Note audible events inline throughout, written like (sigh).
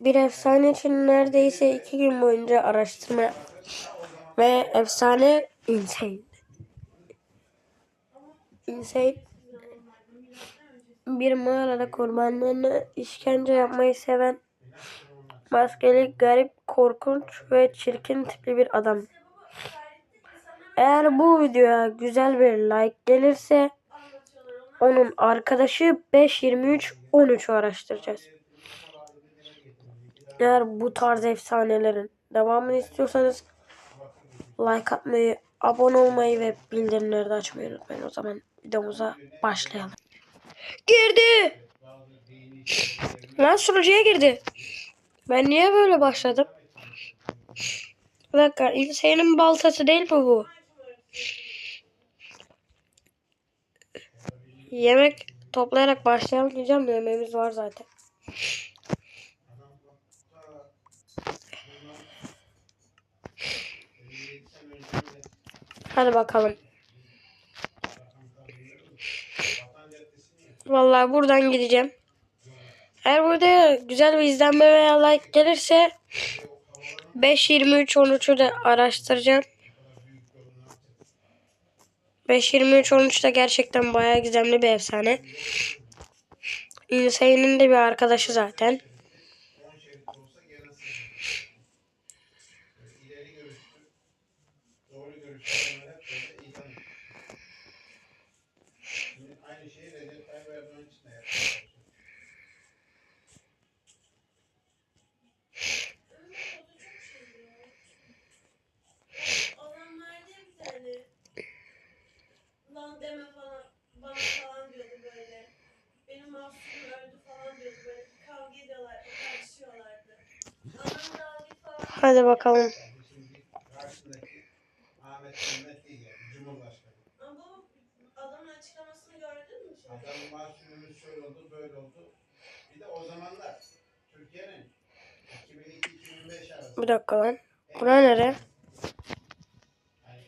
bir efsane için neredeyse iki gün boyunca araştırma. Ve efsane insane. Insane bir mağarada kurbanlarına işkence yapmayı seven maskeli, garip, korkunç ve çirkin tipli bir adam. Eğer bu videoya güzel bir like gelirse onun arkadaşı 523 13'ü araştıracağız. Eğer bu tarz efsanelerin devamını istiyorsanız like atmayı, abone olmayı ve bildirimleri de açmayı unutmayın. O zaman videomuza başlayalım. Girdi. Lan sunucuya girdi. Ben niye böyle başladım? Bir dakika. İnsanın baltası değil mi bu? Yemek toplayarak başlayalım diyeceğim de yemeğimiz var zaten. Hadi bakalım. Vallahi buradan gideceğim. Eğer burada güzel bir izlenme veya like gelirse 5 23 13'ü de araştıracağım. 5 23 13 da gerçekten bayağı gizemli bir efsane. Insane'nin de bir arkadaşı zaten. Aynı. Hadi bakalım. Şöyle oldu böyle oldu. Bir de o zamanlar Türkiye'nin 2002-2005 arası Bir dakika lan. Bura nere? yani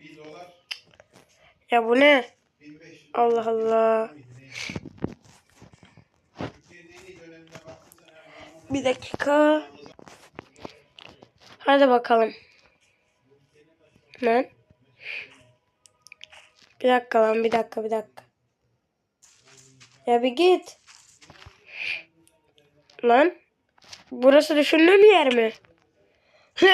1 dolar Ya bu ne? 1500 Allah Allah. Bir dakika. Hadi bakalım. Lan. Bir dakika lan bir dakika bir dakika. Ya bir git. Lan. Burası düşündüğüm yer mi? (laughs)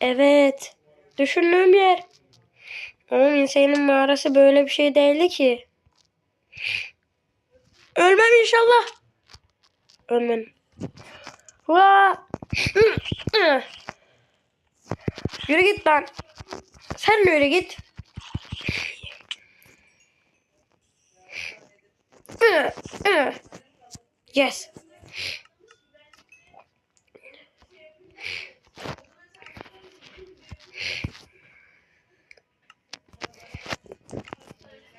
Evet. Düşündüğüm yer. Oğlum insanın mağarası böyle bir şey değildi ki. Ölmem inşallah. Ölmem. Yürü git lan. Sen de yürü git. Yes.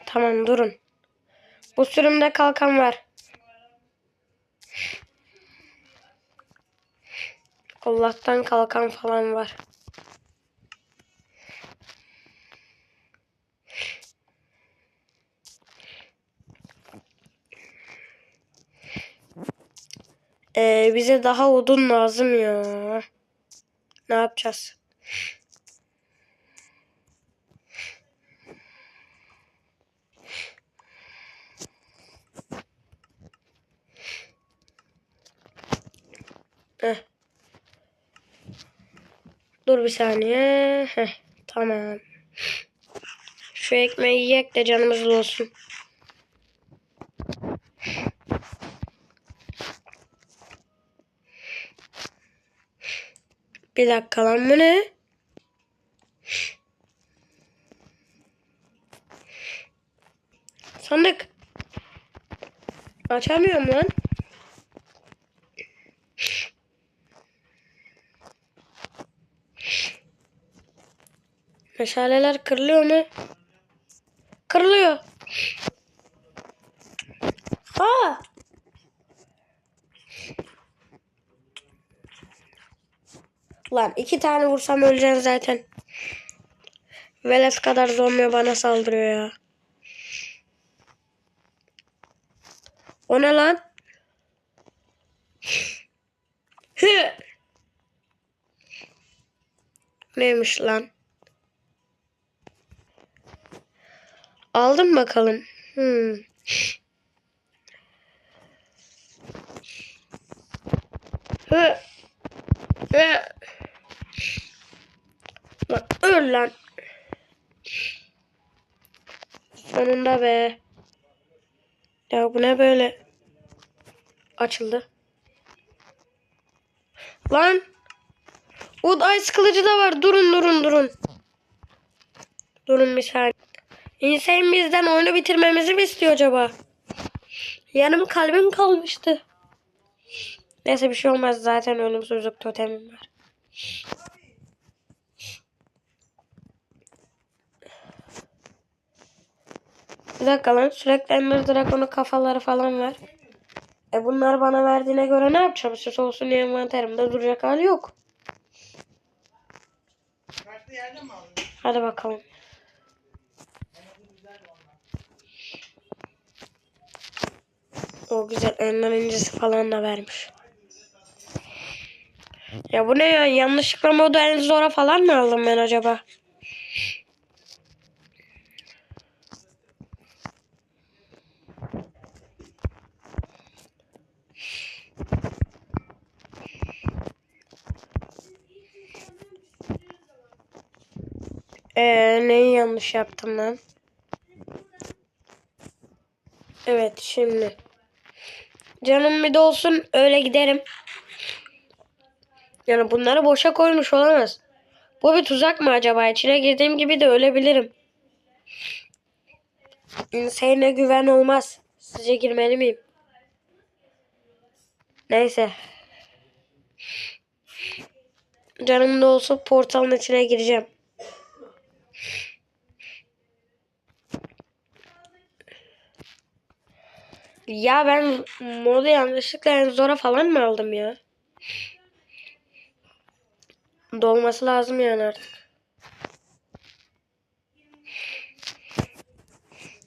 Tamam durun. Bu sürümde kalkan var. Allah'tan kalkan falan var. Ee, bize daha odun lazım ya. Ne yapacağız? Heh. Dur bir saniye. Heh, tamam. Şu ekmeği yiyek de canımız olsun. Bir dakika lan bu ne? Sandık. Açamıyorum lan. Meşaleler kırılıyor mu? Kırılıyor. Aa! Lan iki tane vursam öleceksin zaten. Velet kadar zombi bana saldırıyor ya. O ne lan? Hı. Neymiş lan? Aldım bakalım. Hmm. Hı. Lan. Sonunda be. Ya bu ne böyle? Açıldı. Lan. Wood Ice kılıcı da var. Durun durun durun. Durun bir saniye. İnsan bizden oyunu bitirmemizi mi istiyor acaba? Yanım kalbim kalmıştı. Neyse bir şey olmaz zaten ölümsüzlük totemim var. Bir dakika lan sürekli Ender Dragon'un kafaları falan var. E bunlar bana verdiğine göre ne yapacağım? Süs olsun diye envanterimde duracak hali yok. Hadi bakalım. O güzel Ender incisi falan da vermiş. Ya bu ne ya? Yanlışlıkla modu en zora falan mı aldım ben acaba? Ee, neyi yanlış yaptım lan? Evet şimdi. Canım bir de olsun öyle giderim. Yani bunları boşa koymuş olamaz. Bu bir tuzak mı acaba? İçine girdiğim gibi de ölebilirim. İnsana güven olmaz. Sizce girmeli miyim? Neyse. Canım da olsa portalın içine gireceğim. Ya ben modu yanlışlıkla en zora falan mı aldım ya? Dolması lazım yani artık.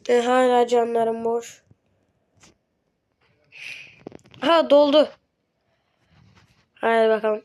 E, hala canlarım boş. Ha doldu. Hadi bakalım.